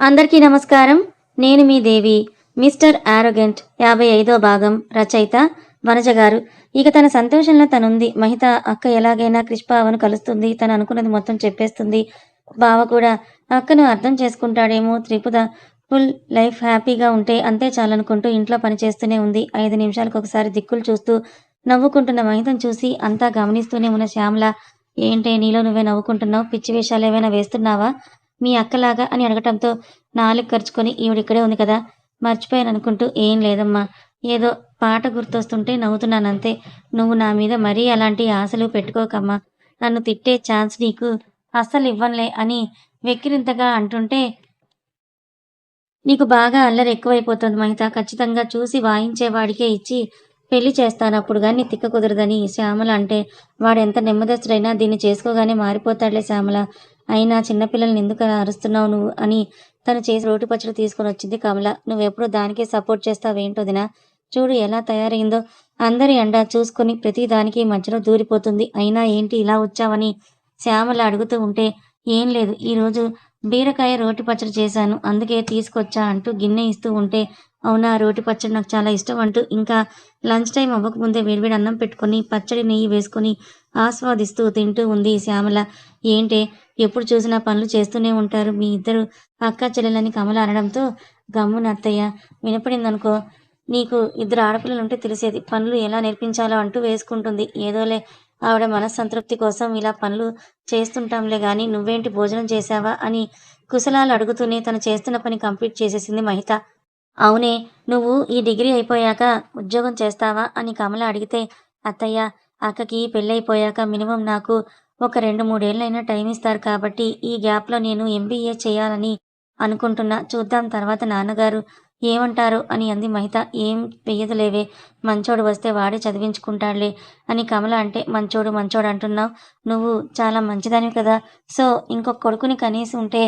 అందరికీ నమస్కారం. నేను మీ దేవి మిస్టర్ ఆరోగెంట్ యాభై ఐదో భాగం రచయిత వనజ గారు. ఇక తన సంతోషంలో తనుంది. మహిత అక్క ఎలాగైనా క్రిష్పావను కలుస్తుంది. తను అనుకున్నది మొత్తం చెప్పేస్తుంది. బావ కూడా అక్కను అర్థం చేసుకుంటాడేమో త్రిపుద. ఫుల్ లైఫ్ హ్యాపీగా ఉంటే అంతే చాలనుకుంటూ ఇంట్లో పని చేస్తూనే ఉంది. ఐదు నిమిషాలకు ఒకసారి దిక్కులు చూస్తూ నవ్వుకుంటున్న మహితను చూసి అంతా గమనిస్తూనే ఉన్న శ్యామల ఏంటే నీలో నువ్వే నవ్వుకుంటున్నావు? పిచ్చి వేషాలు ఏమైనా వేస్తున్నావా? మీ అక్కలాగా అని అడగటంతో నాలుగు ఖర్చుకొని ఈవిడిక్కడే ఉంది కదా. మర్చిపోయాను అనుకుంటూ ఏం లేదమ్మా. ఏదో పాట గుర్తొస్తుంటే నవ్వుతున్నానంతే. నువ్వు నా మీద మరీ అలాంటి ఆశలు పెట్టుకోకమ్మా. నన్ను తిట్టే ఛాన్స్ నీకు అస్సలు ఇవ్వనులే అని వెక్కిరింతగా అంటుంటే నీకు బాగా అల్లరి ఎక్కువైపోతుంది మహిత. ఖచ్చితంగా చూసి వాయించేవాడికే ఇచ్చి పెళ్ళి చేస్తాను అప్పుడు కానీ తిక్క కుదరదని శ్యామల అంటే వాడెంత నెమ్మదస్తుడైనా దీన్ని చేసుకోగానే మారిపోతాడులే శ్యామల. అయినా చిన్నపిల్లల్ని ఎందుకు అరుస్తున్నావు నువ్వు అని తను చేసి రోటి పచ్చడి తీసుకొని వచ్చింది కమల. నువ్వెప్పుడు దానికే సపోర్ట్ చేస్తావేంటోదినా చూడు ఎలా తయారైందో. అందరి అండ చూసుకొని ప్రతి దానికి మధ్యలో దూరిపోతుంది. అయినా ఏంటి ఇలా వచ్చావని శ్యామల అడుగుతూ ఉంటే ఏం లేదు. ఈరోజు బీరకాయ రోటి పచ్చడి చేశాను. అందుకే తీసుకొచ్చా అంటూ గిన్నె ఇస్తూ ఉంటే అవునా రోటి పచ్చడి నాకు చాలా ఇష్టం అంటూ ఇంకా లంచ్ టైం అవ్వకముందే వేడివేడి అన్నం పెట్టుకొని పచ్చడి నెయ్యి వేసుకొని ఆస్వాదిస్తూ తింటూ ఉంది శ్యామల. ఏంటే ఎప్పుడు చూసినా పనులు చేస్తూనే ఉంటారు. మీ ఇద్దరు అక్క చెల్లెలని కమల అనడంతో గమ్మున అత్తయ్య వినపడిందనుకో నీకు ఇద్దరు ఆడపిల్లలు ఉంటే తెలిసేది. పనులు ఎలా నేర్పించాలో అంటూ వేసుకుంటుంది. ఏదోలే ఆవిడ మనస్సంతృప్తి కోసం ఇలా పనులు చేస్తుంటాంలే గాని నువ్వేంటి భోజనం చేశావా అని కుశలాలు అడుగుతూనే తను చేస్తున్న పని కంప్లీట్ చేసేసింది మహిత. అవునే నువ్వు ఈ డిగ్రీ అయిపోయాక ఉద్యోగం చేస్తావా అని కమల అడిగితే అత్తయ్య అక్కకి పెళ్ళైపోయాక మినిమం నాకు ఒక రెండు మూడేళ్ళైనా టైం ఇస్తారు కాబట్టి ఈ గ్యాప్లో నేను ఎంబీఏ చేయాలని అనుకుంటున్నా. చూద్దాం తర్వాత నాన్నగారు ఏమంటారు అని అంది మహిత. ఏం వెయ్యదులేవే మంచోడు వస్తే వాడే చదివించుకుంటాడులే అని కమల అంటే మంచోడు మంచోడు అంటున్నావు నువ్వు చాలా మంచిదానివి కదా. సో ఇంకొక కొడుకుని కనీసం ఉంటే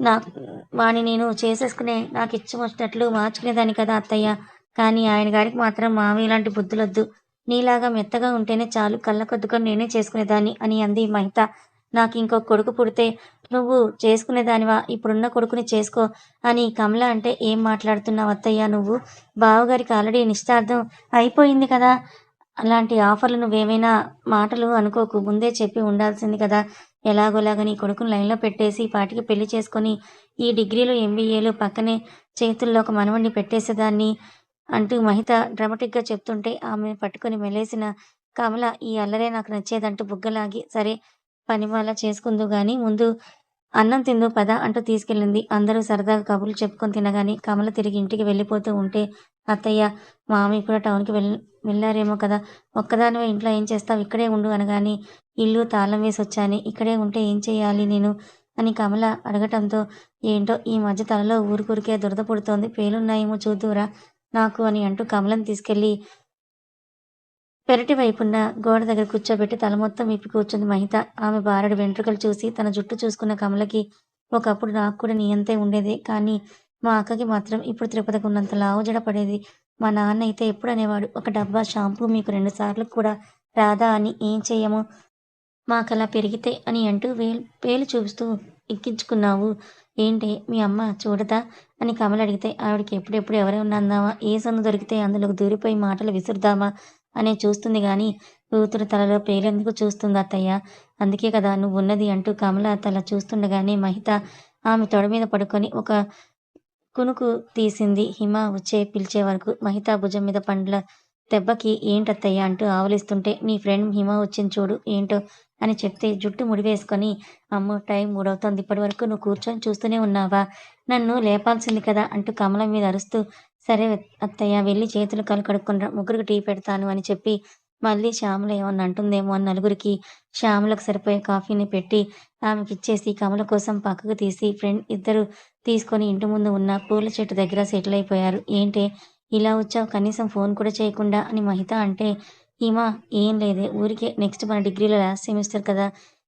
నా వాడిని నేను చేసేసుకునే నాకు ఇచ్చి వచ్చినట్లు మార్చుకునేదాన్ని కదా అత్తయ్య. కానీ ఆయన గారికి మాత్రం మావి ఇలాంటి బుద్ధులొద్దు. నీలాగా మెత్తగా ఉంటేనే చాలు. కళ్ళ కొద్దుకొని నేనే చేసుకునేదాన్ని అని అంది మహిత. నాకు ఇంకో కొడుకు పుడితే నువ్వు చేసుకునేదానివా? ఇప్పుడున్న కొడుకుని చేసుకో అని కమల అంటే ఏం మాట్లాడుతున్నావు అత్తయ్య నువ్వు? బావగారికి ఆల్రెడీ నిశ్చార్థం అయిపోయింది కదా. అలాంటి ఆఫర్లు నువ్వేమైనా మాటలు అనుకోకు. ముందే చెప్పి ఉండాల్సింది కదా. ఎలాగోలాగా నీ కొడుకుని లైన్లో పెట్టేసి పాటికి పెళ్ళి చేసుకొని ఈ డిగ్రీలు ఎంబీఏలు పక్కనే చేతుల్లో ఒక మనవణ్ణి పెట్టేసేదాన్ని. అంటూ మహిత డ్రామాటిక్గా చెప్తుంటే ఆమెను పట్టుకొని మెలేసిన కమల ఈ అల్లరే నాకు నచ్చేదంటూ బుగ్గలాగి సరే పని వాళ్ళ చేసుకుందు గాని ముందు అన్నం తిందు పద అంటూ తీసుకెళ్ళింది. అందరూ సరదాగా కబుర్లు చెప్పుకొని తినగాని కమల తిరిగి ఇంటికి వెళ్ళిపోతూ ఉంటే అత్తయ్య మామి కూడా టౌన్కి వెళ్ వెళ్ళారేమో కదా ఒక్కదానివే ఇంట్లో ఏం చేస్తావు ఇక్కడే ఉండు అనగాని ఇల్లు తాళం వేసి వచ్చాను ఇక్కడే ఉంటే ఏం చేయాలి నేను అని కమల అడగటంతో ఏంటో ఈ మధ్య తలలో ఊరుకూరికే దురద పుడుతోంది పేలున్నాయేమో చూద్దురా నాకు అని అంటూ కమలం తీసుకెళ్ళి పెరటి వైపున్న గోడ దగ్గర కూర్చోబెట్టి తల మొత్తం విప్పి కూర్చుంది మహిత. ఆమె బారడు వెంట్రుకలు చూసి తన జుట్టు చూసుకున్న కమలకి ఒకప్పుడు నాకు కూడా నీ అంతే ఉండేది. కానీ మా అక్కకి మాత్రం ఇప్పుడు తిరుపతికి ఉన్నంత లావుజడ పడేది. మా నాన్న అయితే ఎప్పుడు అనేవాడు ఒక డబ్బా షాంపూ మీకు రెండు సార్లు కూడా రాదా అని ఏం చెయ్యము అలా పెరిగితే అని అంటూ వేలు పేలు చూపిస్తూ ఎక్కించుకున్నావు. ఏంటి మీ అమ్మ చూడదా? అని కమల అడిగితే ఆవిడకి ఎప్పుడెప్పుడు ఎవరైనా అందామా ఏ సందు దొరికితే అందులోకి దూరిపోయి మాటలు విసురుదామా? అనే చూస్తుంది గాని కూతురు తలలో పేలెందుకు చూస్తుంది అత్తయ్య? అందుకే కదా నువ్వు ఉన్నది అంటూ కమల తల చూస్తుండగానే మహిత ఆమె తొడ మీద పడుకొని ఒక కునుకు తీసింది. హిమ వచ్చే పిలిచే వరకు మహిత భుజం మీద పండ్ల దెబ్బకి ఏంటత్తయ్య అంటూ ఆవలిస్తుంటే నీ ఫ్రెండ్ హిమ వచ్చింది చూడు ఏంటో అని చెప్తే జుట్టు ముడివేసుకొని అమ్మో టైం మూడవుతోంది ఇప్పటి వరకు నువ్వు కూర్చొని చూస్తూనే ఉన్నావా? నన్ను లేపాల్సింది కదా అంటూ కమల మీద అరుస్తూ సరే అత్తయ్య వెళ్ళి చేతులు కాలు కడుక్కొని ముగ్గురికి టీ పెడతాను అని చెప్పి మళ్ళీ శ్యామల ఏమన్నా అంటుందేమో అని నలుగురికి శ్యామలకు సరిపోయే కాఫీని పెట్టి ఆమెకి ఇచ్చేసి కమల కోసం పక్కకు తీసి ఫ్రెండ్ ఇద్దరు తీసుకొని ఇంటి ముందు ఉన్న పూల చెట్టు దగ్గర సెటిల్ అయిపోయారు ఏంటే? ఇలా వచ్చావు కనీసం ఫోన్ కూడా చేయకుండా అని మహిత అంటే ఈమా ఏం లేదే ఊరికే నెక్స్ట్ మన డిగ్రీలో లాస్ట్ సెమిస్టర్ కదా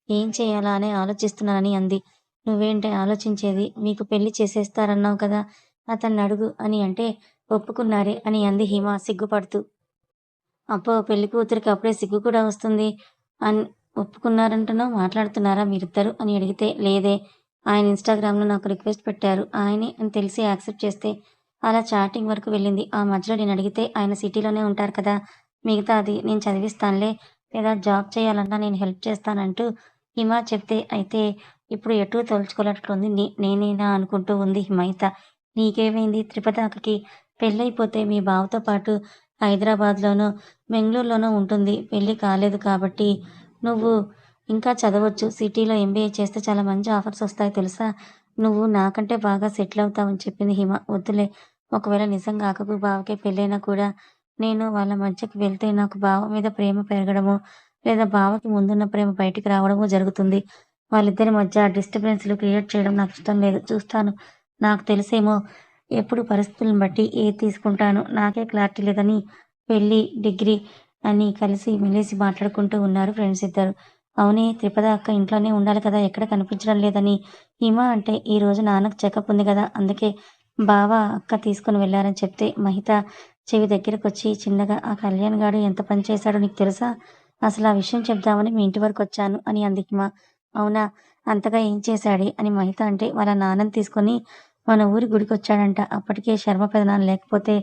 ఏం చేయాలా అని ఆలోచిస్తున్నానని అంది. నువ్వేంటే ఆలోచించేది? మీకు పెళ్ళి చేసేస్తారన్నావు కదా అతన్ని అడుగు అని అంటే ఒప్పుకున్నారే అని అంది హిమ సిగ్గుపడుతూ. అబ్బో పెళ్ళి కూతురికి అప్పుడే సిగ్గు కూడా వస్తుంది. అని ఒప్పుకున్నారంటున్నావు మాట్లాడుతున్నారా మీరిద్దరు? అని అడిగితే లేదే ఆయన ఇన్స్టాగ్రామ్లో నాకు రిక్వెస్ట్ పెట్టారు ఆయనే అని తెలిసి యాక్సెప్ట్ చేస్తే అలా చాటింగ్ వరకు వెళ్ళింది. ఆ మధ్యలో నేను అడిగితే ఆయన సిటీలోనే ఉంటారు కదా మిగతా అది నేను చదివిస్తానులే లేదా జాబ్ చేయాలన్నా నేను హెల్ప్ చేస్తానంటూ హిమ చెప్తే అయితే ఇప్పుడు ఎటు తోల్చుకోలేట్లుంది నీ నేనేనా అనుకుంటూ ఉంది హిమైత. నీకేమైంది? త్రిపతాకకి పెళ్ళైపోతే మీ బావతో పాటు హైదరాబాద్లోనో బెంగళూరులోనో ఉంటుంది. పెళ్ళి కాలేదు కాబట్టి నువ్వు ఇంకా చదవచ్చు. సిటీలో ఎంబీఏ చేస్తే చాలా మంచి ఆఫర్స్ వస్తాయి తెలుసా? నువ్వు నాకంటే బాగా సెటిల్ అవుతావని చెప్పింది హిమ. వద్దులే ఒకవేళ నిజంగా అక్కకు బావకే పెళ్ళైనా కూడా నేను వాళ్ళ మధ్యకి వెళ్తే నాకు బావ మీద ప్రేమ పెరగడము లేదా బావకి ముందున్న ప్రేమ బయటికి రావడము జరుగుతుంది. వాళ్ళిద్దరి మధ్య డిస్టర్బెన్స్లు క్రియేట్ చేయడం నాకు ఇష్టం లేదు. చూస్తాను. నాకు తెలిసేమో ఎప్పుడు పరిస్థితులను బట్టి ఏది తీసుకుంటాను. నాకే క్లారిటీ లేదని పెళ్ళి డిగ్రీ అని కలిసి మెలిసి మాట్లాడుకుంటూ ఉన్నారు ఫ్రెండ్స్ ఇద్దరు. అవునే త్రిపద అక్క ఇంట్లోనే ఉండాలి కదా? ఎక్కడ కనిపించడం లేదని హిమ అంటే ఈ రోజు నాన్నకు చెకప్ ఉంది కదా? అందుకే బావ అక్క తీసుకుని వెళ్ళారని చెప్తే మహిత చెవి దగ్గరకు వచ్చి చిన్నగా ఆ కళ్యాణ్ గాడు ఎంత పని చేశాడో నీకు తెలుసా? అసలు ఆ విషయం చెప్దామని మీ ఇంటి వరకు వచ్చాను అని అంది హిమ. అవునా? అంతగా ఏం చేశాడే? అని మహిత అంటే వాళ్ళ నాన్నని తీసుకొని మన ఊరి గుడికి వచ్చాడంట అప్పటికే శర్మ పెదనాన్న లేకపోతే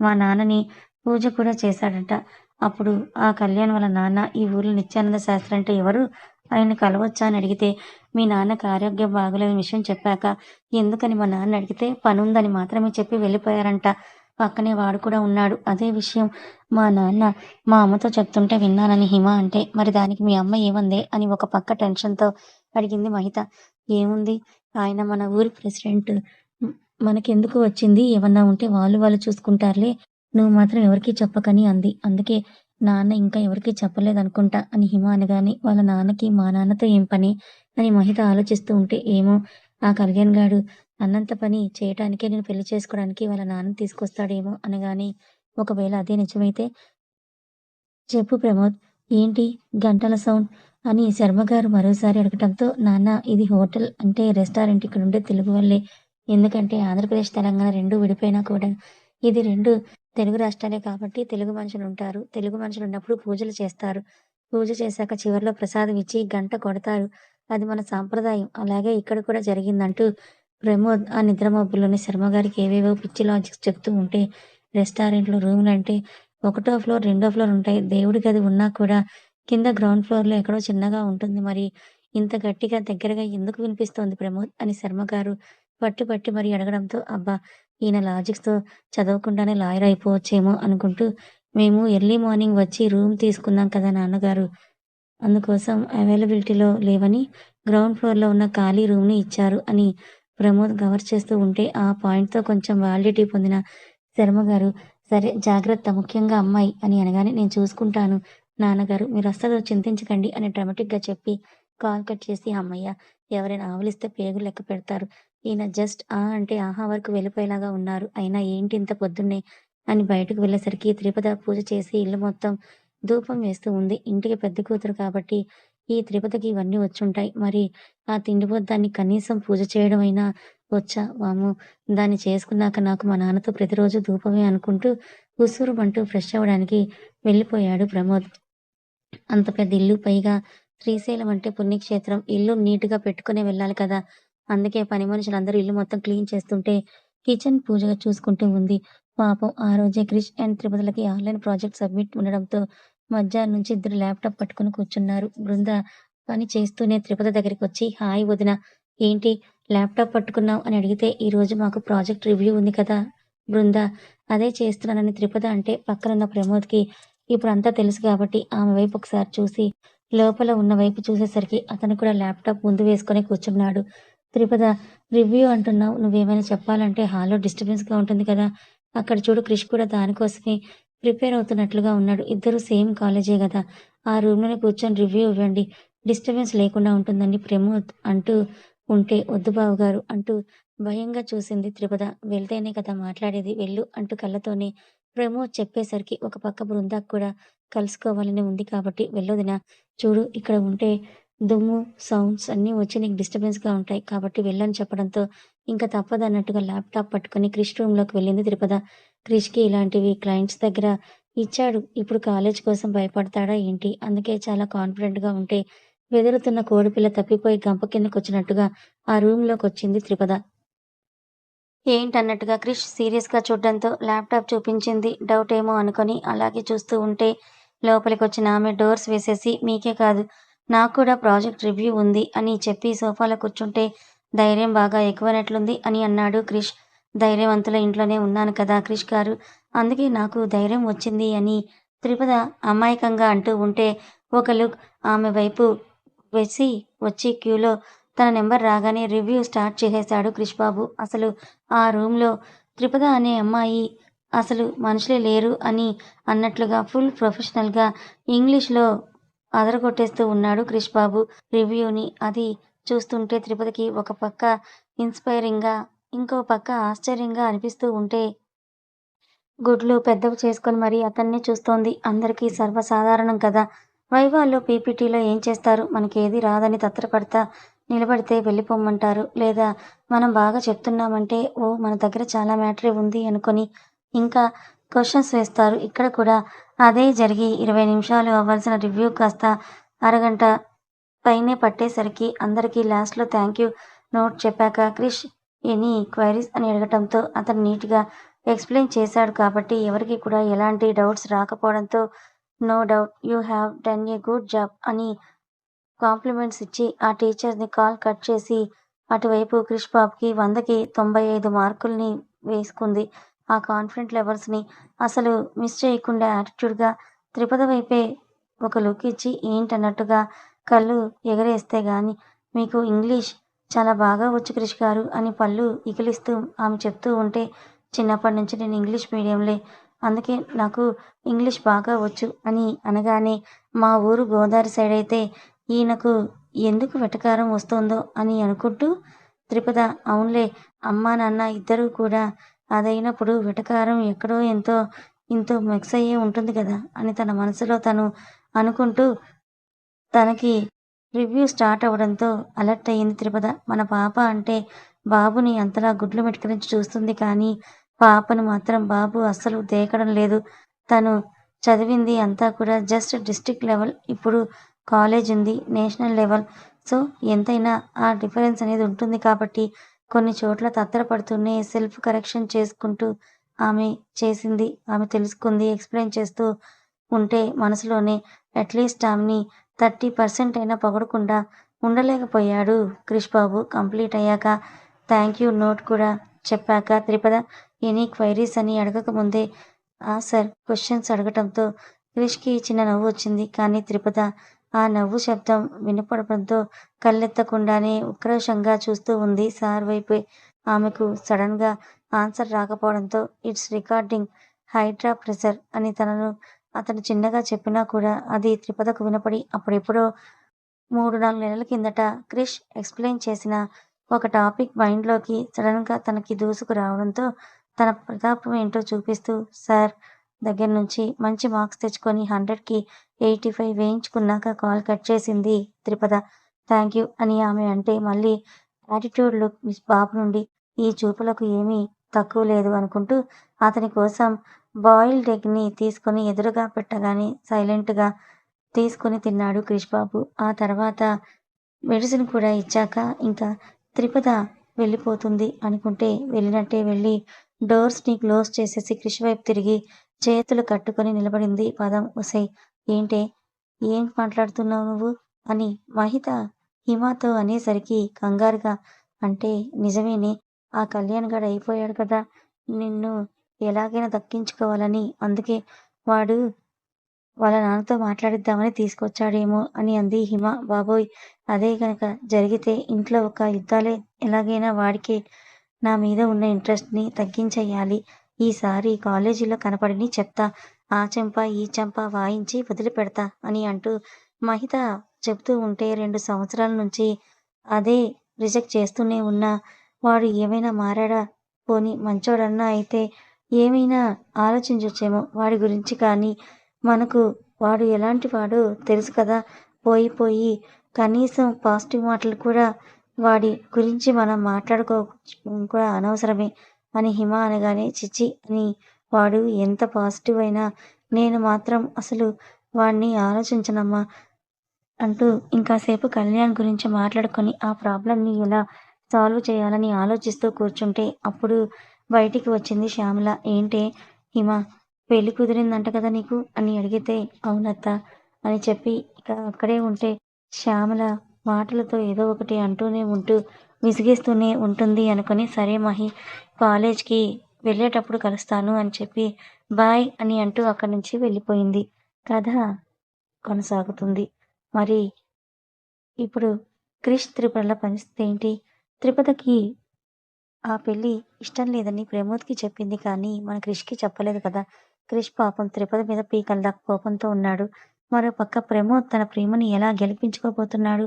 మా నాన్నని పూజ కూడా చేశాడంట. అప్పుడు ఆ కళ్యాణ్ వాళ్ళ నాన్న ఈ ఊర్లో నిత్యానంద శాస్త్రి అంటే ఎవరు? ఆయన కలవచ్చా? అని అడిగితే మీ నాన్నకి ఆరోగ్యం బాగలేని విషయం చెప్పాక ఎందుకని మా నాన్న అడిగితే పనుందని మాత్రమే చెప్పి వెళ్ళిపోయారంట. పక్కనే వాడు కూడా ఉన్నాడు. అదే విషయం మా నాన్న మా అమ్మతో చెప్తుంటే విన్నానని హిమ అంటే మరి దానికి మీ అమ్మ ఏమందే అని ఒక పక్క టెన్షన్తో అడిగింది మహిత. ఏముంది? ఆయన మన ఊరి ప్రెసిడెంట్ మనకెందుకు వచ్చింది? ఏమన్నా ఉంటే వాళ్ళు వాళ్ళు చూసుకుంటారులే. నువ్వు మాత్రం ఎవరికీ చెప్పకని అంది. అందుకే నాన్న ఇంకా ఎవరికీ చెప్పలేదనుకుంటా అని హిమ అనగానే వాళ్ళ నాన్నకి మా నాన్నతో ఏం పని అని మహిత ఆలోచిస్తూ ఉంటే ఏమో. ఆ కళ్యాణ్ గాడు అన్నంత పని చేయటానికే నేను పెళ్ళి చేసుకోవడానికి వాళ్ళ నాన్న తీసుకొస్తాడేమో అనగానే ఒకవేళ అదే నిజమైతే చెప్పు ప్రమోద్ ఏంటి గంటల సౌండ్? అని శర్మ గారు మరోసారి అడగటంతో నాన్న ఇది హోటల్ అంటే రెస్టారెంట్ ఇక్కడ ఉండే తెలుగు వాళ్ళే. ఎందుకంటే ఆంధ్రప్రదేశ్ తెలంగాణ రెండు విడిపోయినా కూడా ఇది రెండు తెలుగు రాష్ట్రాలే కాబట్టి తెలుగు మనుషులు ఉంటారు తెలుగు మనుషులు ఉన్నప్పుడు పూజలు చేస్తారు. పూజ చేశాక చివరిలో ప్రసాదం ఇచ్చి గంట కొడతారు. అది మన సాంప్రదాయం. అలాగే ఇక్కడ కూడా జరిగిందంటూ ప్రమోద్ ఆ నిద్ర మబ్బుల్లోని శర్మ గారికి ఏవేవో పిచ్చి లాజిక్స్ చెప్తూ ఉంటే రెస్టారెంట్లో రూమ్లు అంటే ఒకటో ఫ్లోర్ రెండో ఫ్లోర్ ఉంటాయి. దేవుడి గది ఉన్నా కూడా కింద గ్రౌండ్ ఫ్లోర్లో ఎక్కడో చిన్నగా ఉంటుంది. మరి ఇంత గట్టిగా దగ్గరగా ఎందుకు వినిపిస్తోంది ప్రమోద్ అని శర్మ గారు పట్టి పట్టి మరి అడగడంతో అబ్బా ఈయన లాజిక్స్తో చదవకుండానే లాయర్ అయిపోవచ్చేమో అనుకుంటూ మేము ఎర్లీ మార్నింగ్ వచ్చి రూమ్ తీసుకున్నాం కదా నాన్నగారు. అందుకోసం అవైలబిలిటీలో లేవని గ్రౌండ్ ఫ్లోర్లో ఉన్న ఖాళీ రూమ్ని ఇచ్చారు అని ప్రమోద్ కవర్ చేస్తూ ఉంటే ఆ పాయింట్తో కొంచెం వ్యాలిడిటీ పొందిన శర్మ గారు సరే జాగ్రత్త ముఖ్యంగా అమ్మాయి అని అనగానే నేను చూసుకుంటాను నాన్నగారు మీరు అస్సలు చింతించకండి అని డ్రామాటిక్గా చెప్పి కాల్ కట్ చేసి అమ్మయ్య ఎవరైనా ఆవలిస్తే పేగులు లెక్క పెడతారు. ఈయన జస్ట్ ఆ అంటే ఆహా వరకు వెళ్ళిపోయేలాగా ఉన్నారు. అయినా ఏంటి ఇంత పొద్దున్నే అని బయటకు వెళ్ళేసరికి త్రిపద పూజ చేసి ఇల్లు మొత్తం ధూపం వేస్తూ ఉంది. ఇంటికి పెద్ద కూతురు కాబట్టి ఈ త్రిపదకి ఇవన్నీ వచ్చుంటాయి. మరి ఆ తిండిపోద్దాన్ని కనీసం పూజ చేయడం అయినా వచ్చా? వాము దాన్ని చేసుకున్నాక నాకు మా నాన్నతో ప్రతిరోజు ధూపమే అనుకుంటూ ఉసూరుమంటూ ఫ్రెష్ అవ్వడానికి వెళ్ళిపోయాడు ప్రమోద్. అంత పెద్ద ఇల్లు పైగా శ్రీశైలం అంటే పుణ్యక్షేత్రం. ఇల్లు నీట్గా పెట్టుకునే వెళ్ళాలి కదా. అందుకే పని మనుషులందరూ ఇల్లు మొత్తం క్లీన్ చేస్తుంటే కిచెన్ పూజగా చూసుకుంటూ ఉంది. పాపం ఆ రోజే క్రిష్ అండ్ త్రిపతులకి ఆన్లైన్ ప్రాజెక్ట్ సబ్మిట్ ఉండడంతో మధ్యాహ్నం నుంచి ఇద్దరు ల్యాప్టాప్ పట్టుకుని కూర్చున్నారు. బృంద పని చేస్తూనే త్రిపద దగ్గరికి వచ్చి హాయ్ వదిన ఏంటి? ల్యాప్టాప్ పట్టుకున్నావు? అని అడిగితే ఈ రోజు మాకు ప్రాజెక్ట్ రివ్యూ ఉంది కదా బృంద అదే చేస్తున్నానని త్రిపద అంటే పక్కనున్న ప్రమోద్కి ఇప్పుడు అంతా తెలుసు కాబట్టి ఆమె వైపు ఒకసారి చూసి లోపల ఉన్న వైపు చూసేసరికి అతను కూడా ల్యాప్టాప్ ముందు వేసుకొని కూర్చున్నాడు. త్రిపద రివ్యూ అంటున్నావు. నువ్వేమైనా చెప్పాలంటే హాల్లో డిస్టర్బెన్స్గా ఉంటుంది కదా. అక్కడ చూడు క్రిష్ కూడా దానికోసమే ప్రిపేర్ అవుతున్నట్లుగా ఉన్నాడు. ఇద్దరు సేమ్ కాలేజే కదా. ఆ రూమ్లోనే కూర్చొని రివ్యూ ఇవ్వండి. డిస్టర్బెన్స్ లేకుండా ఉంటుందండి ప్రమోద్ అంటూ ఉంటే వద్దు బావు గారు అంటూ భయంగా చూసింది త్రిపద వెళ్తేనే కదా మాట్లాడేది. వెళ్ళు అంటూ కళ్ళతోనే ప్రమోద్ చెప్పేసరికి ఒక పక్క బృందాకు కూడా కలుసుకోవాలని ఉంది కాబట్టి వెళ్ళొదినా. చూడు ఇక్కడ ఉంటే దుమ్ము సౌండ్స్ అన్నీ వచ్చి నీకు డిస్టర్బెన్స్గా ఉంటాయి. కాబట్టి వెళ్ళని చెప్పడంతో ఇంకా తప్పదన్నట్టుగా ల్యాప్టాప్ పట్టుకొని క్రిష్ రూమ్లోకి వెళ్ళింది త్రిపద క్రిష్కి ఇలాంటివి క్లయింట్స్ దగ్గర ఇచ్చాడు. ఇప్పుడు కాలేజ్ కోసం భయపడతాడా ఏంటి? అందుకే చాలా కాన్ఫిడెంట్గా ఉంటే వెదురుతున్న కోడిపిల్ల తప్పిపోయి గంప కిందకొచ్చినట్టుగా ఆ రూమ్లోకి వచ్చింది త్రిపద ఏంటన్నట్టుగా క్రిష్ సీరియస్గా చూడడంతో ల్యాప్టాప్ చూపించింది. డౌట్ ఏమో అనుకొని అలాగే చూస్తూ ఉంటే లోపలికి వచ్చిన ఆమె డోర్స్ వేసేసి మీకే కాదు నాకు కూడా ప్రాజెక్ట్ రివ్యూ ఉంది అని చెప్పి సోఫాలో కూర్చుంటే ధైర్యం బాగా ఎక్కువైనట్లుంది అని అన్నాడు క్రిష్. ధైర్యవంతుల ఇంట్లోనే ఉన్నాను కదా క్రిష్ గారు. అందుకే నాకు ధైర్యం వచ్చింది అని త్రిపద అమాయకంగా అంటూ ఉంటే ఒక లుక్ ఆమె వైపు వేసి వచ్చి క్యూలో తన నెంబర్ రాగానే రివ్యూ స్టార్ట్ చేసేశాడు క్రిష్ బాబు. అసలు ఆ రూమ్లో త్రిపద అనే అమ్మాయి అసలు మనుషులే లేరు అని అన్నట్లుగా ఫుల్ ప్రొఫెషనల్గా ఇంగ్లీష్లో అదరగొట్టేస్తూ ఉన్నాడు క్రిష్ బాబు రివ్యూని అది చూస్తుంటే త్రిపదికి ఒక పక్క ఇన్స్పైరింగ్గా ఇంకో పక్క ఆశ్చర్యంగా అనిపిస్తూ ఉంటే గుడ్లు పెద్దవి చేసుకొని మరి అతన్ని చూస్తోంది. అందరికీ సర్వసాధారణం కదా. వైవాల్లో పీపీటీలో ఏం చేస్తారు? మనకి ఏది రాదని తత్రపడతా నిలబడితే వెళ్ళిపోమ్మంటారు లేదా మనం బాగా చెప్తున్నామంటే ఓ మన దగ్గర చాలా మ్యాటరే ఉంది అనుకొని ఇంకా క్వశ్చన్స్ వేస్తారు. ఇక్కడ కూడా అదే జరిగి ఇరవై నిమిషాలు అవ్వాల్సిన రివ్యూ కాస్త అరగంట పైనే పట్టేసరికి అందరికీ లాస్ట్లో థ్యాంక్ యూ నోట్ చెప్పాక క్రిష్ ఎనీ క్వైరీస్ అని అడగటంతో అతను నీట్గా ఎక్స్ప్లెయిన్ చేశాడు కాబట్టి ఎవరికి కూడా ఎలాంటి డౌట్స్ రాకపోవడంతో no doubt you have done a good job అని కాంప్లిమెంట్స్ ఇచ్చి ఆ టీచర్ని కాల్ కట్ చేసి అటువైపు క్రిష్ బాబుకి వందకి తొంభై ఐదు మార్కుల్ని వేసుకుంది. ఆ కాన్ఫిడెంట్ లెవెల్స్ని అసలు మిస్ చేయకుండా యాటిట్యూడ్గా త్రిపద వైపే ఒక లుక్ ఇచ్చి ఏంటన్నట్టుగా కళ్ళు ఎగరేస్తే గాని మీకు ఇంగ్లీష్ చాలా బాగా వచ్చు క్రిష్ గారు అని పళ్ళు ఇకిలిస్తూ ఆమె చెప్తూ ఉంటే చిన్నప్పటి నుంచి నేను ఇంగ్లీష్ మీడియంలే అందుకే నాకు ఇంగ్లీష్ బాగా వచ్చు అని అనగానే మా ఊరు గోదావరి సైడ్ అయితే ఈయనకు ఎందుకు వెటకారం వస్తుందో అని అనుకుంటూ త్రిపద అవునులే అమ్మా నాన్న ఇద్దరూ కూడా అదైనప్పుడు వెటకారం ఎక్కడో ఎంతో ఇంతో మిక్స్ అయ్యే ఉంటుంది కదా అని తన మనసులో తను అనుకుంటూ తనకి రివ్యూ స్టార్ట్ అవ్వడంతో అలర్ట్ అయ్యింది త్రిపద. మన పాప అంటే బాబుని అంతలా గుడ్లు మెట్టుకరించి చూస్తుంది కానీ పాపను మాత్రం బాబు అస్సలు దేకడం లేదు. తను చదివింది అంతా కూడా జస్ట్ డిస్ట్రిక్ట్ లెవెల్ ఇప్పుడు కాలేజ్ ఉంది నేషనల్ లెవెల్. సో ఎంతైనా ఆ డిఫరెన్స్ అనేది ఉంటుంది కాబట్టి కొన్ని చోట్ల తత్తరపడుతూనే సెల్ఫ్ కరెక్షన్ చేసుకుంటూ ఆమె చేసింది ఆమె తెలుసుకుంది ఎక్స్ప్లెయిన్ చేస్తూ ఉంటే మనసులోనే అట్లీస్ట్ ఆమెని థర్టీ పర్సెంట్ అయినా పొగడకుండా ఉండలేకపోయాడు క్రిష్ బాబు కంప్లీట్ అయ్యాక థ్యాంక్ యూ నోట్ కూడా చెప్పాక త్రిపద ఎనీ క్వైరీస్ అని అడగకముందే ఆ సార్ క్వశ్చన్స్ అడగటంతో క్రిష్కి చిన్న నవ్వు వచ్చింది. కానీ త్రిపద ఆ నవ్వు శబ్దం వినపడటంతో కళ్ళెత్తకుండానే ఉక్రోషంగా చూస్తూ ఉంది సార్ వైపే. ఆమెకు సడన్గా ఆన్సర్ రాకపోవడంతో ఇట్స్ రికార్డింగ్ హైడ్రా ప్రెషర్ అని తనను అతను చిన్నగా చెప్పినా కూడా అది త్రిపదకు వినపడి అప్పుడెప్పుడో మూడు నాలుగు నెలల కిందట క్రిష్ ఎక్స్ప్లెయిన్ చేసిన ఒక టాపిక్ మైండ్లోకి సడన్గా తనకి దూసుకు రావడంతో తన ప్రతాపం ఏంటో చూపిస్తూ సార్ దగ్గర నుంచి మంచి మార్క్స్ తెచ్చుకొని హండ్రెడ్కి ఎయిటీ ఫైవ్ వేయించుకున్నాక కాల్ కట్ చేసింది త్రిపద. థ్యాంక్ యూ అని ఆమె అంటే మళ్ళీ యాటిట్యూడ్ లుక్ మిస్ బాబు నుండి ఈ చూపులకు ఏమీ తక్కువ లేదు అనుకుంటూ అతని కోసం బాయిల్డ్ ఎగ్ని తీసుకొని ఎదురుగా పెట్టగానే సైలెంట్గా తీసుకొని తిన్నాడు క్రిష్ బాబు. ఆ తర్వాత మెడిసిన్ కూడా ఇచ్చాక ఇంకా త్రిపద వెళ్ళిపోతుంది అనుకుంటే వెళ్ళినట్టే వెళ్ళి డోర్స్ని క్లోజ్ చేసేసి కృషి వైపు తిరిగి చేతులు కట్టుకొని నిలబడింది పదం. ఉసై ఏంటే? ఏం మాట్లాడుతున్నావు నువ్వు? అని మహిత హిమాతో అనేసరికి కంగారుగా అంటే నిజమేనే ఆ కళ్యాణ్ గడు అయిపోయాడు కదా నిన్ను ఎలాగైనా దక్కించుకోవాలని అందుకే వాడు వాళ్ళ నాన్నతో మాట్లాడిద్దామని తీసుకొచ్చాడేమో అని అంది హిమ. బాబోయ్ అదే గనక జరిగితే ఇంట్లో ఒక యుద్ధాలే ఎలాగైనా వాడికి నా మీద ఉన్న ఇంట్రెస్ట్ని తగ్గించేయాలి. ఈసారి కాలేజీలో కనపడిని చెప్తా. ఆ చెంప ఈ చెంప వాయించి వదిలిపెడతా అని అంటూ మహిత చెప్తూ ఉంటే రెండు సంవత్సరాల నుంచి అదే రిజెక్ట్ చేస్తూనే ఉన్నా. వాడు ఏమైనా మారాడా? పోని మంచోడన్నా అయితే ఏమైనా ఆలోచించొచ్చేమో వాడి గురించి కానీ. మనకు వాడు ఎలాంటి వాడు తెలుసు కదా. పోయి పోయి కనీసం పాజిటివ్ మాటలు కూడా వాడి గురించి మనం మాట్లాడుకో కూడా అనవసరమే. అని హిమ అనగానే చిచి అని వాడు ఎంత పాజిటివ్ అయినా నేను మాత్రం అసలు వాడిని ఆలోచించనమ్మా అంటూ ఇంకాసేపు కళ్యాణ్ గురించి మాట్లాడుకొని ఆ ప్రాబ్లంని ఎలా సాల్వ్ చేయాలని ఆలోచిస్తూ కూర్చుంటే అప్పుడు బయటికి వచ్చింది శ్యామల. ఏంటే? హిమ పెళ్ళి కుదిరిందంట కదా నీకు? అని అడిగితే అవునత్త అని చెప్పి ఇక అక్కడే ఉంటే శ్యామల మాటలతో ఏదో ఒకటి అంటూనే ఉంటూ విసిగిస్తూనే ఉంటుంది అనుకుని సరే మహి కాలేజ్కి వెళ్ళేటప్పుడు కలుస్తాను అని చెప్పి బాయ్ అని అంటూ అక్కడి నుంచి వెళ్ళిపోయింది. కథ కొనసాగుతుంది. మరి ఇప్పుడు క్రిష్ త్రిపురల పరిస్థితి ఏంటి? త్రిపదకి ఆ పెళ్ళి ఇష్టం లేదని ప్రమోద్కి చెప్పింది కానీ మన క్రిష్కి చెప్పలేదు కదా. క్రిష్ పాపం త్రిపద మీద పీకల్లా కోపంతో ఉన్నాడు. మరో పక్క ప్రమోద్ తన ప్రేమని ఎలా గెలిపించుకోబోతున్నాడు?